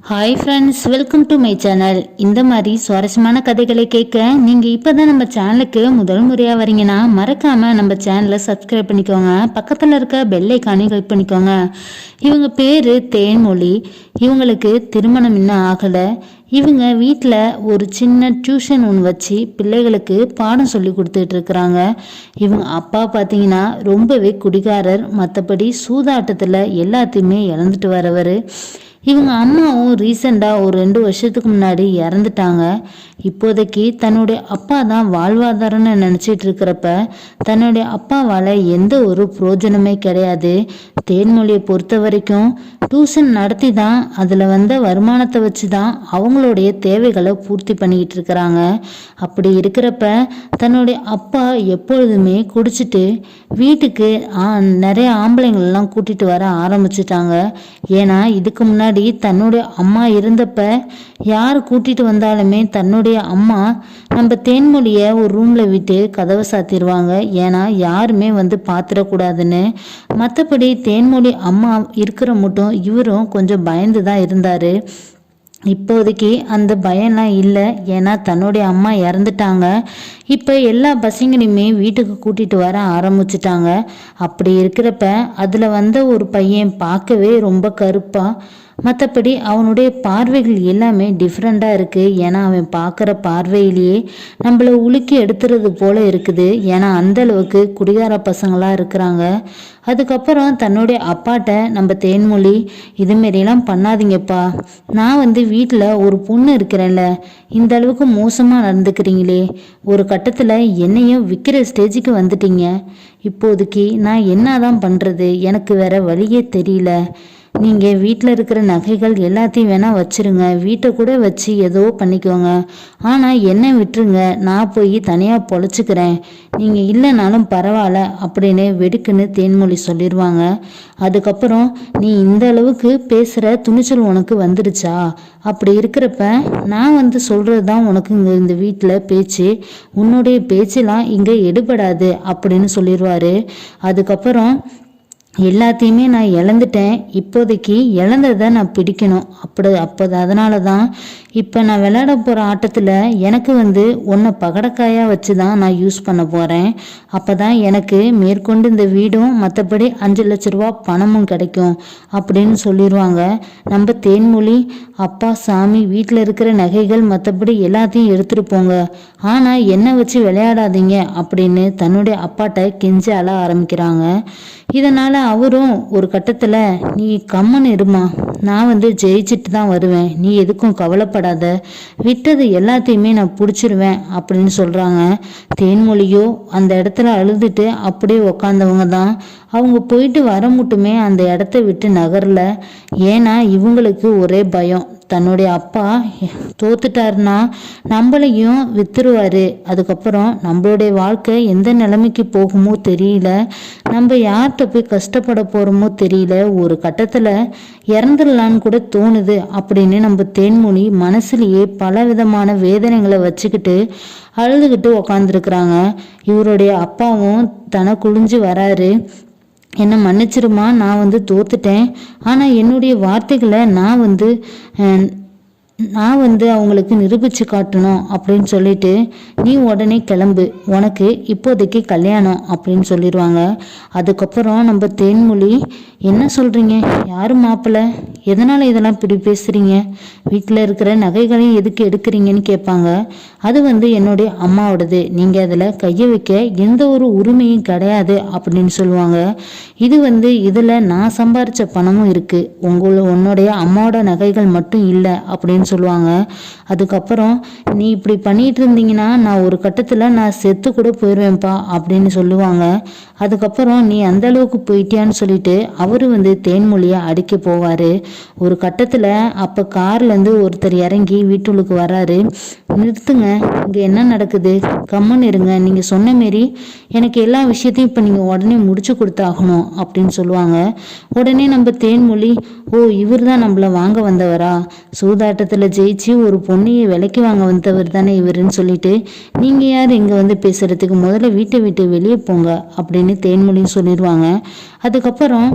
Hi friends welcome to my channel இந்த மாதிரி சுவாரஸ்யமான கதைகளை கேட்க நீங்கள் இப்போ தான் நம்ம சேனலுக்கு முதல் முறையாக வரீங்கன்னா மறக்காமல் நம்ம சேனலை சப்ஸ்கிரைப் பண்ணிக்கோங்க. பக்கத்தில் இருக்க பெல் ஐக்கானையும் கிளிக் பண்ணிக்கோங்க. இவங்க பேர் தேன்மொழி. இவங்களுக்கு திருமணம் இன்னும் ஆகலை. இவங்க வீட்டில் ஒரு சின்ன டியூஷன் ஒன்று வச்சு பிள்ளைகளுக்கு பாடம் சொல்லி கொடுத்துட்டு இருக்கிறாங்க. இவங்க அப்பா பார்த்தீங்கன்னா ரொம்பவே குடிகாரர். மற்றபடி சூதாட்டத்தில் எல்லாத்தையுமே இழந்துட்டு வரவர். இவங்க அம்மாவும் ரீசெண்டாக ஒரு ரெண்டு வருஷத்துக்கு முன்னாடி இறந்துட்டாங்க. இப்போதைக்கு தன்னுடைய அப்பா தான் வாழ்வாதாரம்னு நினச்சிட்டு இருக்கிறப்ப தன்னுடைய அப்பாவால் எந்த ஒரு புரோஜனமே கிடையாது. தேன்மொழியை பொறுத்த வரைக்கும் டியூஷன் நடத்தி தான் அதில் வந்த வருமானத்தை வச்சு தான் அவங்களுடைய தேவைகளை பூர்த்தி பண்ணிக்கிட்டு இருக்கிறாங்க. அப்படி இருக்கிறப்ப தன்னுடைய அப்பா எப்பொழுதுமே குடிச்சிட்டு வீட்டுக்கு ஆ- நிறைய ஆம்பளைங்களெல்லாம் கூட்டிகிட்டு வர ஆரம்பிச்சிட்டாங்க. ஏன்னா இதுக்கு முன்னாடி தன்னுடைய அம்மா இருந்தப்ப யார் கூட்டிட்டு வந்தாலுமே தன்னுடைய அம்மா நம்ம தேன்மொழியை ஒரு ரூம்ல விட்டு கதவை சாத்திடுவாங்க ஏன்னா யாருமே வந்து பாத்திரக்கூடாதுன்னு. மற்றபடி தேன்மொழி அம்மா இருக்கிற மட்டும் இவரும் கொஞ்சம் பயந்து தான் இருந்தாரு. இப்போதைக்கு அந்த பயம்லாம் இல்லை. ஏன்னா தன்னுடைய அம்மா இறந்துட்டாங்க. இப்போ எல்லா பசங்களையுமே வீட்டுக்கு கூட்டிட்டு வர ஆரம்பிச்சிட்டாங்க. அப்படி இருக்கிறப்ப அதில் வந்த ஒரு பையன் பார்க்கவே ரொம்ப கருப்பாக மற்றபடி அவனுடைய பார்வைகள் எல்லாமே டிஃப்ரெண்ட்டாக இருக்குது ஏன்னா அவன் பார்க்குற பார்வையிலேயே நம்மளை உலுக்கி எடுத்துறது போல இருக்குது. ஏன்னா அந்த அளவுக்கு குடிகார பசங்களாக இருக்கிறாங்க. அதுக்கப்புறம் தன்னுடைய அப்பாட்ட நம்ம தேன்மொழி இதுமாரிலாம் பண்ணாதீங்கப்பா. நான் வந்து வீட்டில் ஒரு பொண்ணு இருக்கிறேன்ல. இந்த அளவுக்கு மோசமாக நடந்துக்கிறீங்களே. ஒரு கட்டத்தில் என்னையும் விற்கிற ஸ்டேஜுக்கு வந்துட்டீங்க. இப்போதைக்கு நான் என்னதான் பண்ணுறது எனக்கு வேற வழியே தெரியல. நீங்கள் வீட்டில் இருக்கிற நகைகள் எல்லாத்தையும் வேணால் வச்சிருங்க. வீட்டை கூட வச்சு ஏதோ பண்ணிக்கோங்க. ஆனால் என்ன விட்டுருங்க? நான் போய் தனியாக பொழைச்சிக்கிறேன். நீங்கள் இல்லைனாலும் பரவாயில்ல அப்படின்னு வெடுக்குன்னு தேன்மொழி சொல்லிடுவாங்க அதுக்கப்புறம் நீ இந்த அளவுக்கு பேசுகிற துணிச்சல் உனக்கு வந்துடுச்சா அப்படி இருக்கிறப்ப நான் வந்து சொல்கிறது தான் உனக்கு இங்கே இந்த வீட்டில் பேச்சு. உன்னுடைய பேச்செல்லாம் இங்கே எடுபடாது அப்படின்னு சொல்லிடுவாரு அதுக்கப்புறம் எல்லாத்தையுமே நான் இழந்துட்டேன். இப்போதைக்கு இழந்ததை நான் பிடிக்கணும். அப்படி அப்போ அதனால தான் இப்போ நான் விளையாட போகிற ஆட்டத்தில் எனக்கு வந்து ஒன்றை பகடக்காயாக வச்சு தான் நான் யூஸ் பண்ண போகிறேன் அப்போ தான் எனக்கு மேற்கொண்டு இந்த வீடும் மற்றபடி அஞ்சு லட்ச ரூபா பணமும் கிடைக்கும் அப்படின்னு சொல்லிடுவாங்க நம்ம தேன்மொழி அப்பா சாமி வீட்டில் இருக்கிற நகைகள் மற்றபடி எல்லாத்தையும் எடுத்துகிட்டு போங்க. ஆனால் என்னை வச்சு விளையாடாதீங்க அப்படின்னு தன்னுடைய அப்பாட்ட கெஞ்சி அழ ஆரம்பிக்கிறாங்க. இதனால் அவரும் ஒரு கட்டத்தில் நீ கம்மன் இருமா. நான் வந்து ஜெயிச்சுட்டு தான் வருவேன். நீ எதுக்கும் கவலைப்படாத விட்டது எல்லாத்தையுமே நான் பிடிச்சிருவேன் அப்படின்னு சொல்கிறாங்க தேன்மொழியோ அந்த இடத்துல அழுதுட்டு அப்படியே உக்காந்தவங்க தான் அவங்க போயிட்டு வர மட்டுமே அந்த இடத்த விட்டு நகரல. ஏன்னா இவங்களுக்கு ஒரே பயம். தன்னுடைய அப்பா தோத்துட்டாருன்னா நம்மளையும் வித்துருவாரு. அதுக்கப்புறம் நம்மளுடைய வாழ்க்கை எந்த நிலைமைக்கு போகுமோ தெரியல. நம்ம யார்கிட்ட போய் கஷ்டப்பட போகிறோமோ தெரியல. ஒரு கட்டத்தில் இறந்துடலான்னு கூட தோணுது அப்படின்னு நம்ம தேன்மொழி மனசுலயே பல விதமான வேதனைகளை வச்சுக்கிட்டு அழுதுகிட்டு உக்காந்துருக்குறாங்க. இவருடைய அப்பாவும் தன குளிஞ்சு வராரு. என்னை மன்னிச்சிருமா? நான் வந்து தோத்துட்டேன். ஆனால் என்னுடைய வார்த்தைகளை நான் வந்து நான் வந்து அவங்களுக்கு நிரூபித்து காட்டணும் அப்படின்னு சொல்லிட்டு நீ உடனே கிளம்பு. உனக்கு இப்போதைக்கு கல்யாணம் அப்படின்னு சொல்லிடுவாங்க. அதுக்கப்புறம் நம்ம தேன்மொழி என்ன சொல்கிறீங்க யார் மாப்பிள்ளை எதனால் இதெல்லாம் இப்படி பேசுகிறீங்க வீட்டில் இருக்கிற நகைகளையும் எதுக்கு எடுக்கிறீங்கன்னு கேட்பாங்க. அது வந்து என்னுடைய அம்மாவோடது. நீங்கள் அதில் கையை வைக்க எந்த ஒரு உரிமையும் கிடையாது அப்படின்னு சொல்லுவாங்க. இது வந்து இதில் நான் சம்பாரித்த பணமும் இருக்குது உங்களோட உன்னுடைய அம்மாவோட நகைகள் மட்டும் இல்லை அப்படின்னு சொல்லுவாங்க. அதுக்கப்புறம் நீ இப்படி பண்ணிட்டு இருந்தீங்கன்னா நான் ஒரு கட்டத்தில் நான் செத்து கூட போயிடுவேன்ப்பா அப்படின்னு சொல்லுவாங்க. அதுக்கப்புறம் நீ அந்த அளவுக்கு போயிட்டியான்னு சொல்லிட்டு அவர் வந்து தேன்மொழியை அடிக்க போவார். ஒரு கட்டத்தில் அப்போ கார்லேருந்து ஒருத்தர் இறங்கி வீட்டுள்ளுக்கு வராரு நிறுத்துங்க இங்கே என்ன நடக்குது? கம்மன் இருங்க நீங்கள் சொன்ன மாரி எனக்கு எல்லா விஷயத்தையும் இப்போ நீங்கள் உடனே முடிச்சு கொடுத்தாகணும் அப்படின்னு சொல்லுவாங்க. உடனே நம்ம தேன்மொழி ஓ இவர் தான் நம்மளை வாங்க வந்தவரா? சூதாட்டத்தில் ஜெயிச்சு ஒரு பொண்ணையை விலைக்கு வாங்க வந்தவர் தானே இவருன்னு சொல்லிட்டு நீங்கள் யார் இங்கே வந்து பேசுகிறதுக்கு முதல்ல வீட்டை விட்டு வெளியே போங்க அப்படின்னு தேன்மொழியும் சொல்லிடுவாங்க. அதுக்கப்புறம்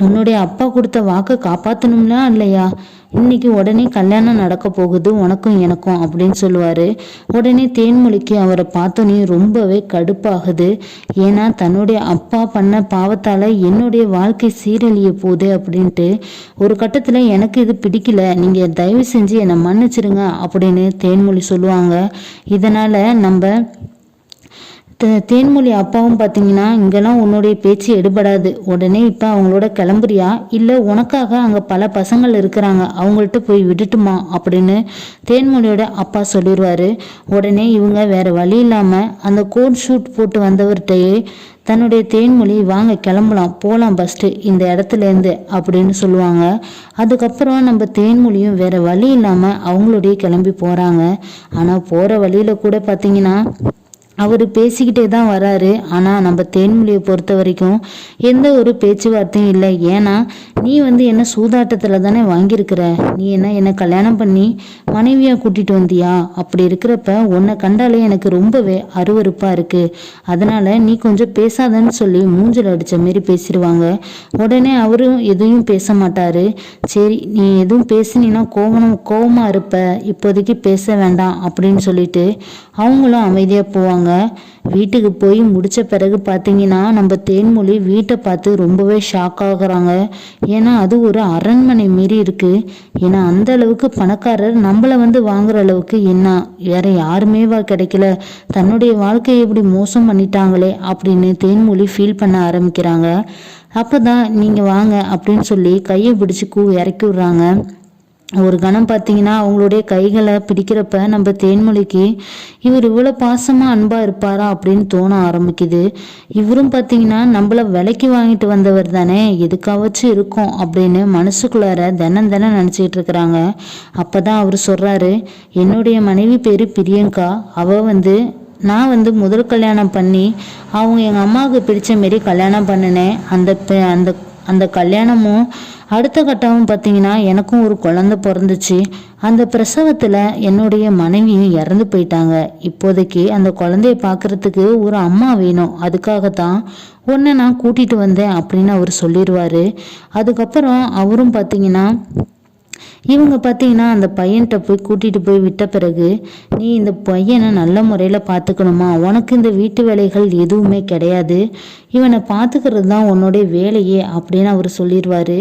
உன்னுடைய அப்பா கொடுத்த வாக்கை காப்பாற்றணும்ல இல்லையா? இன்னைக்கு உடனே கல்யாணம் நடக்க போகுது உனக்கும் எனக்கும் அப்படின்னு சொல்லுவாரு. உடனே தேன்மொழிக்கு அவரை பார்த்தோன்னே ரொம்பவே கடுப்பாகுது. ஏன்னா தன்னுடைய அப்பா பண்ண பாவத்தால என்னுடைய வாழ்க்கை சீரழிய போகுது அப்படின்ட்டு. ஒரு கட்டத்துல எனக்கு இது பிடிக்கல நீங்க தயவு செஞ்சு என்னை மன்னிச்சிருங்க அப்படின்னு தேன்மொழி சொல்லுவாங்க. இதனால நம்ம தேன்மொழி அப்பாவும் பார்த்தீங்கன்னா இங்கெல்லாம் உன்னுடைய பேச்சு எடுபடாது. உடனே இப்போ அவங்களோட கிளம்புறியா? இல்லை உனக்காக அங்கே பல பசங்கள் இருக்கிறாங்க. அவங்கள்ட்ட போய் விட்டுட்டுமா அப்படின்னு தேன்மொழியோட அப்பா சொல்லிடுவாரு உடனே இவங்க வேற வழி இல்லாமல் அந்த கோட் ஷூட் போட்டு வந்தவர்கிட்டயே தன்னுடைய தேன்மொழி வாங்க கிளம்பலாம். போகலாம் ஃபஸ்ட்டு இந்த இடத்துலேருந்து அப்படின்னு சொல்லுவாங்க. அதுக்கப்புறம் நம்ம தேன்மொழியும் வேற வழி இல்லாமல் அவங்களோடய கிளம்பி போகிறாங்க ஆனால் போகிற வழியில் கூட பார்த்தீங்கன்னா அவர் பேசிக்கிட்டே தான் வராரு. ஆனால் நம்ம தேன்மொழியை பொறுத்த வரைக்கும் எந்த ஒரு பேச்சுவார்த்தையும் இல்லை. ஏன்னா நீ வந்து என்ன சூதாட்டத்தில் தானே வாங்கியிருக்கிற? நீ என்ன என்னை கல்யாணம் பண்ணி மனைவியாக கூட்டிகிட்டு வந்தியா? அப்படி இருக்கிறப்ப உன்னை கண்டாலே எனக்கு ரொம்பவே அருவருப்பாக இருக்குது அதனால் நீ கொஞ்சம் பேசாதன்னு சொல்லி மூஞ்சில் அடித்த மாரி பேசிடுவாங்க. உடனே அவரும் எதையும் பேச மாட்டார். சரி நீ எதுவும் பேசினீன்னா கோவம் கோவமாக இருப்ப. இப்போதைக்கு பேச வேண்டாம் அப்படின்னு சொல்லிட்டு அவங்களும் அமைதியாக போவாங்க. வீட்டுக்கு போய் முடித்த பிறகு பார்த்தீங்கன்னா நம்ம தேன்மொழி வீட்டை பார்த்து ரொம்பவே ஷாக் ஆகுறாங்க. ஏன்னா அது ஒரு அரண்மனை மாரி இருக்கு. ஏன்னா அந்த அளவுக்கு பணக்காரர் நம்மளை வந்து வாங்குற அளவுக்கு என்ன? வேற யாருமே வா கிடைக்கல. தன்னுடைய வாழ்க்கையை இப்படி மோசம் பண்ணிட்டாங்களே அப்படின்னு தேன்மொழி ஃபீல் பண்ண ஆரம்பிக்கிறாங்க. அப்போ தான் நீங்கள் வாங்க அப்படின்னு சொல்லி கையை பிடிச்சி கூ இறக்கி விடுறாங்க. ஒரு கணம் பார்த்தீங்கன்னா அவங்களுடைய கைகளை பிடிக்கிறப்ப நம்ம தேன்மொழிக்கு இவர் இவ்வளோ பாசமாக அன்பாக இருப்பாரா? அப்படின்னு தோண ஆரம்பிக்குது. இவரும் பார்த்தீங்கன்னா நம்மள விலைக்கு வாங்கிட்டு வந்தவர் தானே எதுக்காவச்சும் இருக்கும் அப்படின்னு மனசுக்குள்ளார தினம் தினம் நினச்சிக்கிட்டு இருக்கிறாங்க. அப்போ தான் அவர் சொல்கிறாரு என்னுடைய மனைவி பேர் பிரியங்கா. அவள் வந்து நான் வந்து முதல் கல்யாணம் பண்ணி அவங்க எங்கள் அம்மாவுக்கு பிடிச்ச மாரி கல்யாணம் பண்ணினேன். அந்த பெ- அந்த அந்த கல்யாணமும் அடுத்த கட்டமும் பார்த்தீங்கன்னா எனக்கும் ஒரு குழந்தை பிறந்துச்சு. அந்த பிரசவத்தில் என்னுடைய மனைவியும் இறந்து போயிட்டாங்க. இப்போதைக்கு அந்த குழந்தைய பார்க்கறதுக்கு ஒரு அம்மா வேணும். அதுக்காகத்தான் உன்னை நான் கூட்டிகிட்டு வந்தேன் அப்படின்னு அவர் சொல்லிடுவார். அதுக்கப்புறம் அவரும் பார்த்தீங்கன்னா இவங்க பார்த்தீங்கன்னா அந்த பையன்கிட்ட போய் கூட்டிட்டு போய் விட்ட பிறகு நீ இந்த பையனை நல்ல முறையில் பார்த்துக்கணுமா உனக்கு இந்த வீட்டு வேலைகள் எதுவுமே கிடையாது. இவனை பார்த்துக்கிறது தான் உன்னுடைய வேலையே அப்படின்னு அவர் சொல்லிடுவாரு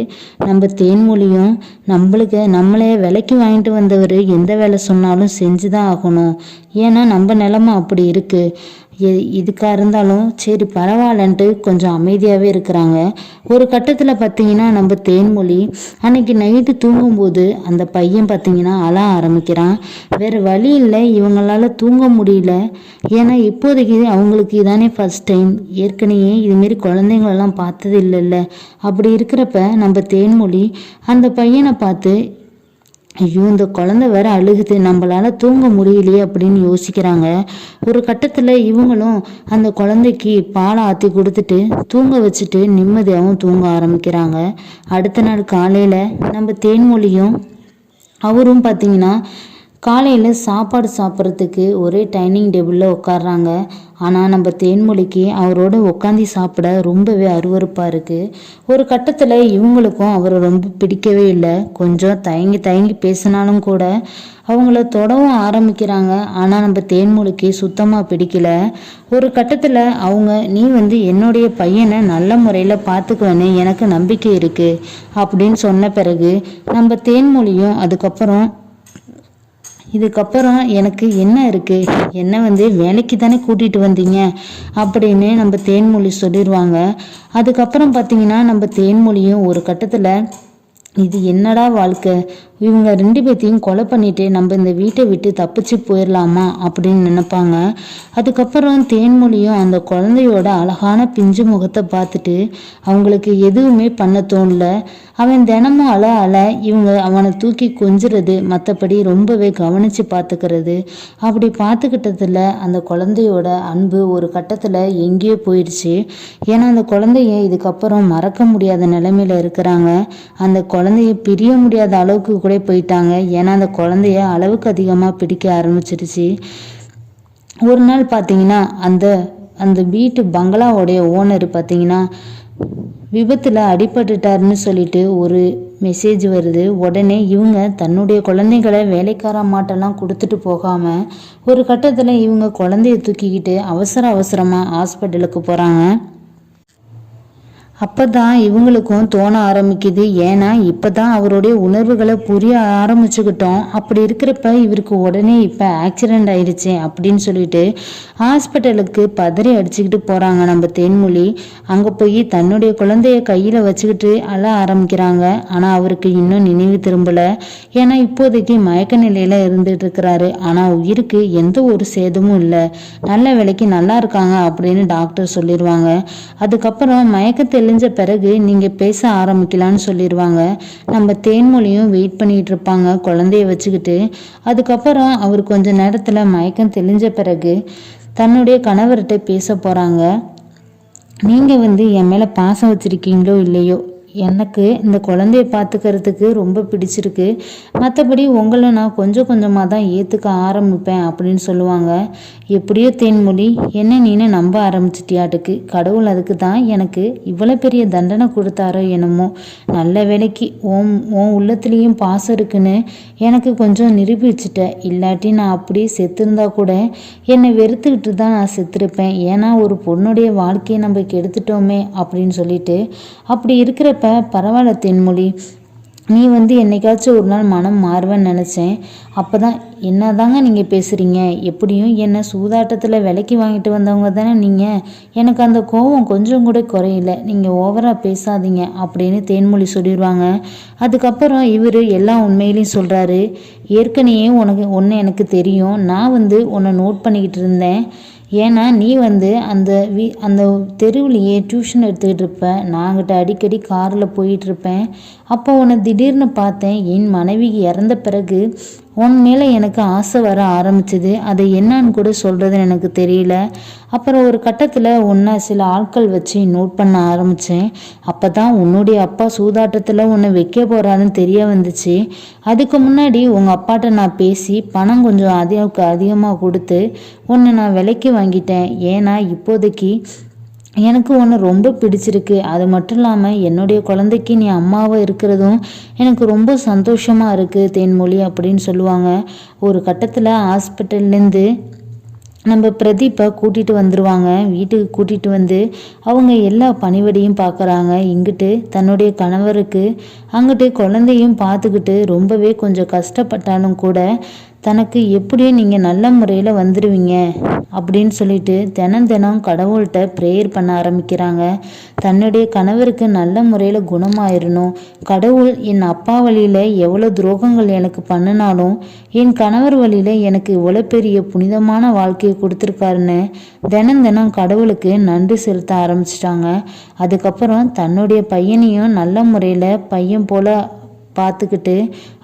நம்ம தேன்மொழியும் நம்மளுக்கு நம்மளே விலைக்கு வாங்கிட்டு வந்தவர் எந்த வேலை சொன்னாலும் செஞ்சு தான் ஆகணும். ஏன்னா நம்ம நிலமை அப்படி இருக்கு. எ- இருந்தாலும் சரி பரவாயில்லன்ட்டு கொஞ்சம் அமைதியாகவே இருக்கிறாங்க. ஒரு கட்டத்தில் பார்த்தீங்கன்னா நம்ம தேன்மொழி அன்னைக்கு நைட்டு தூங்கும்போது அந்த பையன் பார்த்தீங்கன்னா அழ ஆரம்பிக்கிறான். வேறு வழி இல்லை இவங்களால தூங்க முடியல. ஏன்னா இப்போதைக்கு அவங்களுக்கு இதானே ஃபர்ஸ்ட் டைம் ஏற்கனவே இதுமாரி குழந்தைங்களெல்லாம் பார்த்தது இல்லைல்ல. அப்படி இருக்கிறப்ப நம்ம தேன்மொழி அந்த பையனை பார்த்து ஐயோ இந்த குழந்தை வேற அழுகுது நம்மளால தூங்க முடியலையே அப்படின்னு யோசிக்கிறாங்க. ஒரு கட்டத்தில் இவங்களும் அந்த குழந்தைக்கு பாலை ஆற்றி கொடுத்துட்டு தூங்க வச்சுட்டு நிம்மதியாகவும் தூங்க ஆரம்பிக்கிறாங்க. அடுத்த நாள் காலையில் நம்ம தேன்மொழியும் அவரும் பார்த்தீங்கன்னா காலையில் சாப்பாடு சாப்பிட்றதுக்கு ஒரே டைனிங் டேபிளில் உட்காடுறாங்க ஆனால் நம்ம தேன்மொழிக்கு அவரோட உட்காந்து சாப்பிட ரொம்பவே அருவருப்பாக இருக்குது ஒரு கட்டத்தில் இவங்களுக்கும் அவரை ரொம்ப பிடிக்கவே இல்லை. கொஞ்சம் தயங்கி தயங்கி பேசினாலும் கூட அவங்கள தொடவும் ஆரம்பிக்கிறாங்க. ஆனால் நம்ம தேன்மொழிக்கு சுத்தமாக பிடிக்கல. ஒரு கட்டத்தில் அவங்க நீ வந்து என்னுடைய பையனை நல்ல முறையில் பார்த்துக்குவேன்னு எனக்கு நம்பிக்கை இருக்குது அப்படின்னு சொன்ன பிறகு நம்ம தேன்மொழியும் அதுக்கப்புறம் இதுக்கப்புறம் எனக்கு என்ன இருக்கு? என்ன வந்து வேலைக்கு தானே கூட்டிட்டு வந்தீங்க? அப்படின்னு நம்ம தேன்மொழி சொல்லிடுவாங்க. அதுக்கப்புறம் பார்த்தீங்கன்னா நம்ம தேன்மொழியும் ஒரு கட்டத்தில் இது என்னடா வாழ்க்கை? இவங்க ரெண்டு பேர்த்தையும் கொலை பண்ணிட்டு நம்ம இந்த வீட்டை விட்டு தப்பிச்சு போயிடலாமா அப்படின்னு நினைப்பாங்க. அதுக்கப்புறம் தேன்மொழியும் அந்த குழந்தையோட அழகான பிஞ்சு முகத்தை பார்த்துட்டு அவங்களுக்கு எதுவுமே பண்ண தோணல. அவன் தினமும் அழ அழ இவங்க அவனை தூக்கி கொஞ்சுறது மற்றபடி ரொம்பவே கவனித்து பார்த்துக்கிறது. அப்படி பார்த்துக்கிட்டதுல அந்த குழந்தையோட அன்பு ஒரு கட்டத்தில் எங்கேயோ போயிடுச்சு. ஏன்னா அந்த குழந்தைய இதுக்கப்புறம் மறக்க முடியாத நிலைமையில் இருக்கிறாங்க. அந்த குழந்தைய பிரிய முடியாத அளவுக்கு கூட போயிட்டாங்க. ஏன்னா அந்த குழந்தைய அளவுக்கு அதிகமாக பிடிக்க ஆரம்பிச்சிருச்சு. ஒரு நாள் பார்த்தீங்கன்னா அந்த அந்த வீட்டு பங்களாவோடைய ஓனர் பார்த்தீங்கன்னா விபத்தில் அடிபட்டுட்டாருன்னு சொல்லிட்டு ஒரு மெசேஜ் வருது. உடனே இவங்க தன்னுடைய குழந்தைகளை வேலைக்கார மாட்டெல்லாம் கொடுத்துட்டு போகாமல் ஒரு கட்டத்தில் இவங்க குழந்தைய தூக்கிக்கிட்டு அவசர அவசரமாக ஹாஸ்பிட்டலுக்கு போகிறாங்க அப்போ தான் இவங்களுக்கும் தோண ஆரம்பிக்குது. ஏன்னா இப்போ தான் அவருடைய உணர்வுகளை புரிய ஆரம்பிச்சுக்கிட்டோம். அப்படி இருக்கிறப்ப இவருக்கு உடனே இப்போ ஆக்சிடெண்ட் ஆயிடுச்சு அப்படின்னு சொல்லிட்டு ஹாஸ்பிட்டலுக்கு பதறி அடிச்சுக்கிட்டு போகிறாங்க நம்ம தேன்மொழி. அங்கே போய் தன்னுடைய குழந்தைய கையில் வச்சுக்கிட்டு அழ ஆரம்பிக்கிறாங்க. ஆனால் அவருக்கு இன்னும் நினைவு திரும்பலை. ஏன்னா இப்போதைக்கு மயக்க நிலையில் இருந்துட்டு இருக்கிறாரு. ஆனால் உயிருக்கு எந்த ஒரு சேதமும் இல்லை. நல்ல விலைக்கு நல்லா இருக்காங்க அப்படின்னு டாக்டர் சொல்லிடுவாங்க அதுக்கப்புறம் மயக்க தெளிஞ்ச பிறகு நீங்கள் பேச ஆரம்பிக்கலான்னு சொல்லிடுவாங்க நம்ம தேன்மொழியும் வெயிட் பண்ணிகிட்டு இருப்பாங்க குழந்தைய வச்சுக்கிட்டு. அதுக்கப்புறம் அவர் கொஞ்ச நேரத்தில் மயக்கம் தெளிஞ்ச பிறகு தன்னுடைய கணவர்கிட்ட பேச போகிறாங்க நீங்கள் வந்து என் மேலே பாசம் வச்சுருக்கீங்களோ இல்லையோ? எனக்கு இந்த குழந்தைய பார்த்துக்கிறதுக்கு ரொம்ப பிடிச்சிருக்கு. மற்றபடி உங்களை நான் கொஞ்சம் கொஞ்சமாக தான் ஏற்றுக்க ஆரம்பிப்பேன் அப்படின்னு சொல்லுவாங்க. எப்படியோ தேன்மொழி என்ன நீனு நம்ப ஆரம்பிச்சிட்டியாட்டுக்கு. கடவுள் அதுக்கு தான் எனக்கு இவ்வளோ பெரிய தண்டனை கொடுத்தாரோ என்னமோ. நல்ல வேலைக்கு ஓம் உன் உள்ளத்துலேயும் பாசம் இருக்குன்னு எனக்கு கொஞ்சம் நிரூபிச்சிட்ட. இல்லாட்டி நான் அப்படியே செத்துருந்தா கூட என்னை வெறுத்துக்கிட்டு தான் நான் செத்துருப்பேன். ஏன்னா ஒரு பொண்ணுடைய வாழ்க்கையை நம்ம கெடுத்துட்டோமே அப்படின்னு சொல்லிட்டு அப்படி இருக்கிற இப்போ பரவாயில்ல தென்மொழி. நீ வந்து என்னைக்காச்சும் ஒரு நாள் மனம் மாறுவேன்னு நினச்சேன். அப்போ தான் என்ன தாங்க நீங்கள் பேசுகிறீங்க எப்படியும் என்னை சூதாட்டத்தில் விலைக்கு வாங்கிட்டு வந்தவங்க தானே நீங்கள் எனக்கு அந்த கோவம் கொஞ்சம் கூட குறையில. நீங்கள் ஓவராக பேசாதீங்க அப்படின்னு தேன்மொழி சொல்லிடுவாங்க. அதுக்கப்புறம் இவர் எல்லா உண்மையிலையும் சொல்கிறாரு ஏற்கனவே உனக்கு ஒன்று எனக்கு தெரியும். நான் வந்து உன்னை நோட் பண்ணிக்கிட்டு இருந்தேன். ஏன்னா நீ வந்து அந்த வீ அந்த தெருவுலையே டியூஷன் எடுத்துக்கிட்டு இருப்ப. நாங்கிட்ட அடிக்கடி காரில் போயிட்டுருப்பேன் அப்போ உன்னை திடீர்னு பார்த்தேன். என் மனைவி இறந்த பிறகு உன் மேலே எனக்கு ஆசை வர ஆரம்பிச்சது. அதை என்னன்னு கூட சொல்கிறதுன்னு எனக்கு தெரியல. அப்புறம் ஒரு கட்டத்தில் உன்னை சில ஆட்கள் வச்சு நோட் பண்ண ஆரம்பித்தேன் அப்போ தான் உன்னுடைய அப்பா சூதாட்டத்தில் உன்னை வைக்க போகிறாருன்னு தெரிய வந்துச்சு. அதுக்கு முன்னாடி உங்கள் அப்பாட்ட நான் பேசி பணம் கொஞ்சம் அதிகம் அதிகமாக கொடுத்து உன்னை நான் விலைக்கு வாங்கிட்டேன். ஏன்னா இப்போதைக்கு எனக்கு ஒன்று ரொம்ப பிடிச்சிருக்கு. அது மட்டும் இல்லாமல் என்னுடைய குழந்தைக்கு நீ அம்மாவாக இருக்கிறதும் எனக்கு ரொம்ப சந்தோஷமாக இருக்குது தேன்மொழி அப்படின்னு சொல்லுவாங்க. ஒரு கட்டத்தில் ஹாஸ்பிட்டல்லேருந்து நம்ம பிரதீப்பை கூட்டிகிட்டு வந்துடுவாங்க வீட்டுக்கு கூட்டிகிட்டு வந்து அவங்க எல்லா பணிவடையும் பார்க்குறாங்க இங்கிட்டு தன்னுடைய கணவருக்கு அங்கிட்டு குழந்தையும் பார்த்துக்கிட்டு ரொம்பவே கொஞ்சம் கஷ்டப்பட்டாலும் கூட தனக்கு எப்படி நீங்கள் நல்ல முறையில் வந்துடுவீங்க அப்படின்னு சொல்லிட்டு தினம் தினம் கடவுள்கிட்ட ப்ரேயர் பண்ண ஆரம்பிக்கிறாங்க. தன்னுடைய கணவருக்கு நல்ல முறையில் குணமாயிரணும். கடவுள் என் அப்பா வழியில் எவ்வளோ துரோகங்கள் எனக்கு பண்ணினாலும் என் கணவர் வழியில் எனக்கு இவ்வளோ பெரிய புனிதமான வாழ்க்கையை கொடுத்துருக்காருன்னு தினம் தினம் கடவுளுக்கு நன்றி செலுத்த ஆரம்பிச்சிட்டாங்க. அதுக்கப்புறம் தன்னுடைய பையனையும் நல்ல முறையில் பையன் போல் பார்த்துக்கிட்டு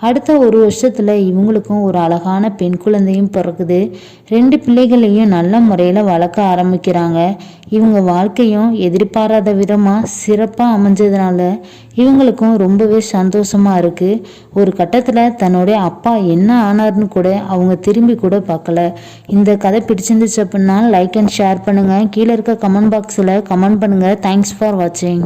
அடுத்த ஒரு வருஷத்தில் இவங்களுக்கும் ஒரு அழகான பெண் குழந்தையும் பிறக்குது. ரெண்டு பிள்ளைகளையும் நல்ல முறையில் வளர்க்க ஆரம்பிக்கிறாங்க. இவங்க வாழ்க்கையும் எதிர்பாராத விதமாக சிறப்பாக அமைஞ்சதுனால இவங்களுக்கும் ரொம்பவே சந்தோஷமாக இருக்குது ஒரு கட்டத்தில் தன்னுடைய அப்பா என்ன ஆனார்னு கூட அவங்க திரும்பி கூட பார்க்கல. இந்த கதை பிடிச்சிருந்துச்சு அப்படின்னா லைக் அண்ட் ஷேர் பண்ணுங்கள் கீழே இருக்க கமெண்ட் பாக்ஸில் கமெண்ட் பண்ணுங்கள் தேங்க்ஸ் ஃபார் வாட்சிங்